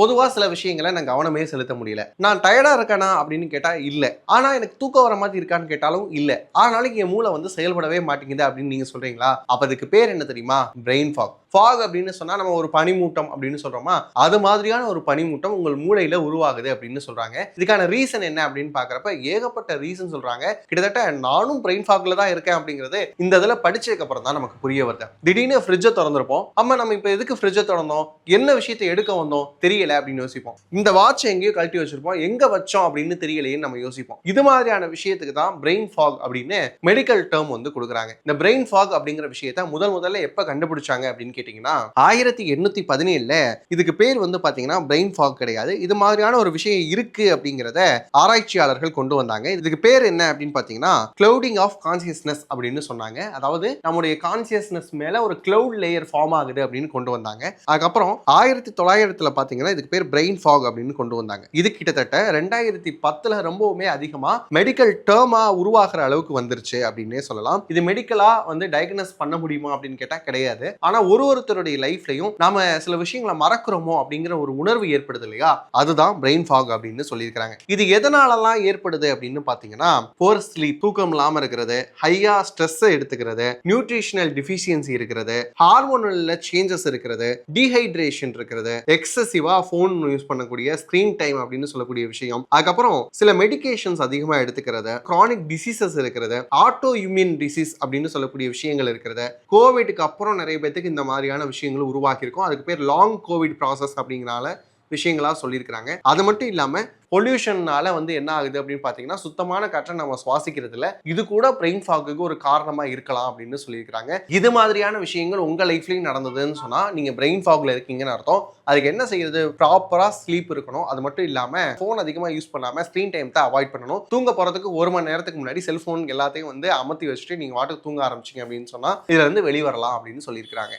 பொதுவாக சில விஷயங்களை நான் கவனமே செலுத்த முடியல. நான் டயர்டாக இருக்கேனா அப்படின்னு கேட்டால் இல்லை. ஆனால் எனக்கு தூக்கம் வர மாதிரி இருக்கான்னு கேட்டாலும் இல்லை. ஆனாலும் என் மூளை வந்து செயல்படவே மாட்டேங்குது அப்படின்னு நீங்கள் சொல்கிறீங்களா அப்போ அதுக்கு பேர் என்ன தெரியுமா? பிரெயின் ஃபாக் ஃபாக் அப்படின்னு சொன்னால் நம்ம ஒரு பனிமூட்டம் அப்படின்னு சொல்கிறோமா அது மாதிரியான ஒரு பனிமூட்டம் உங்கள் மூளையில் உருவாகுது அப்படின்னு சொல்கிறாங்க இதுக்கான ரீசன் என்ன அப்படின்னு பார்க்குறப்ப ஏகப்பட்ட ரீசன் சொல்கிறாங்க கிட்டத்தட்ட நானும் பிரெயின் ஃபாக்ல தான் இருக்கேன் அப்படிங்கிறது இந்த இதில் படிச்சதுக்கு அப்புறம் தான் நமக்கு புரிய வருது. திடீர்னு ஃப்ரிட்ஜை திறந்திருப்போம். அம்மா நம்ம இப்போ எதுக்கு ஃப்ரிட்ஜை திறந்தோம்? என்ன விஷயத்தை எடுக்க வந்தோம்? தெரியல. அப்படின்னு யோசிப்போம். இந்த வாட்ச் எங்கேயோ கழட்டி வச்சிருப்போம். எங்க வச்சோம் அப்படின்னு தெரியலையேன்னு நம்ம யோசிப்போம். இது மாதிரியான விஷயத்துக்கு தான் பிரெயின் ஃபாக் அப்படின்னு மெடிக்கல் டேர்ம் வந்து கொடுக்குறாங்க. இந்த பிரெயின் ஃபாக் அப்படிங்கிற விஷயத்த முதல் முதல்ல எப்ப கண்டுபிடிச்சாங்க அப்படின்னு கேட்டிங்கன்னா ஆயிரத்தி எண்ணூத்தி பதினேழுல இதுக்கு பேர் வந்து பாத்தீங்கன்னா பிரெயின் ஃபாக் கிடையாது. இது மாதிரியான ஒரு விஷயம் இருக்கு அப்படிங்கிறத ஆராய்ச்சியாளர்கள் கொண்டு வந்தாங்க. இதுக்கு பேர் என்ன அப்படின்னு பாத்தீங்கன்னா கிளவுடிங் ஆஃப் கான்சியஸ்னஸ் அப்படின்னு சொன்னாங்க. அதாவது நம்முடைய கான்சியஸ்னஸ் மேல ஒரு கிளவுட் லேயர் ஃபார்ம் ஆகுது அப்படின்னு கொண்டு வந்தாங்க. அதுக்கப்புறம் ஆயிரத்தி தொள்ளாயிரத்துல பாத்தீங்கன்னா இதுக்கு பேர் பிரெயின் ஃபாக் அப்படின்னு கொண்டு வந்தாங்க. இது கிட்டத்தட்ட ரெண்டாயிரத்தி பத்துல ரொம்பவுமே அதிகமா மெடிக்கல் டேர்மா உருவாகிற அளவுக்கு வந்துருச்சு அப்படின்னே சொல்லலாம். இது மெடிக்கலா வந்து டயக்னோஸ் பண்ண முடியுமா அப்படின்னு கேட்டா கிடையாது. ஆனா ஒரு ஒருத்தருடைய லைஃப்லயும் நாம சில விஷயங்களை மறக்கிறோமோ அப்படிங்கிற ஒரு உணர்வு ஏற்படுது இல்லையா? அதுதான் பிரெயின் ஃபாக் அப்படின்னு சொல்லியிருக்காங்க இது எதனாலலாம் ஏற்படுது அப்படின்னு பாத்தீங்கன்னா போர் ஸ்லீப் தூக்கம் இல்லாம இருக்கிறது ஹையா ஸ்ட்ரெஸ் எடுத்துக்கிறது நியூட்ரிஷனல் டிஃபிஷியன்சி இருக்கிறது ஹார்மோனல்ல சேஞ்சஸ் இருக்கிறது டீஹைட்ரேஷன் இருக்கிறது எக்ஸசிவா ஃபோன் யூஸ் பண்ணக்கூடிய ஸ்கிரீன் டைம் அப்படின்னு சொல்லக்கூடிய விஷயம். அதுக்கப்புறம் சில மெடிகேஷன்ஸ் அதிகமா எடுத்துக்கிறத கிரானிக் டிசீசஸ் இருக்கிறது ஆட்டோ இம்யூன் டிசீஸ் அப்படின்னு சொல்லக்கூடிய விஷயங்கள் இருக்கிறது கோவிட்க்கு அப்புறம் நிறைய பேத்துக்கு இந்த மாதிரியான விஷயங்கள் உருவாக்கியிருக்கோம் அதுக்கு பேர் லாங் கோவிட் ப்ராசஸ் அப்படிங்கிறனால விஷயங்களா சொல்லியிருக்கிறாங்க. அது மட்டும் இல்லாம பொல்யூஷன்னால வந்து என்ன ஆகுது அப்படின்னு பார்த்தீங்கன்னா சுத்தமான காற்றை நம்ம சுவாசிக்கிறதுல இது கூட பிரெயின் ஃபாக்குக்கு ஒரு காரணமா இருக்கலாம் அப்படின்னு சொல்லியிருக்காங்க இது மாதிரியான விஷயங்கள் உங்க லைஃப்லயும் நடந்ததுன்னு சொன்னா நீங்க பிரெயின் ஃபாக்ல இருக்கீங்கன்னு அர்த்தம். அதுக்கு என்ன செய்யறது? ப்ராப்பரா ஸ்லீப் இருக்கணும். அது மட்டும் இல்லாம ஃபோன் அதிகமா யூஸ் பண்ணாம ஸ்க்ரீன் டைம் தான் அவாய்ட் பண்ணணும். தூங்க போறதுக்கு ஒரு மணி நேரத்துக்கு முன்னாடி செல்போன் எல்லாத்தையும் வந்து அமர்த்தி வச்சுட்டு நீங்க வாட்டுக்கு தூங்க ஆரம்பிச்சீங்க அப்படின்னு சொன்னா இதுல இருந்து வெளிவரலாம் அப்படின்னு சொல்லியிருக்கிறாங்க.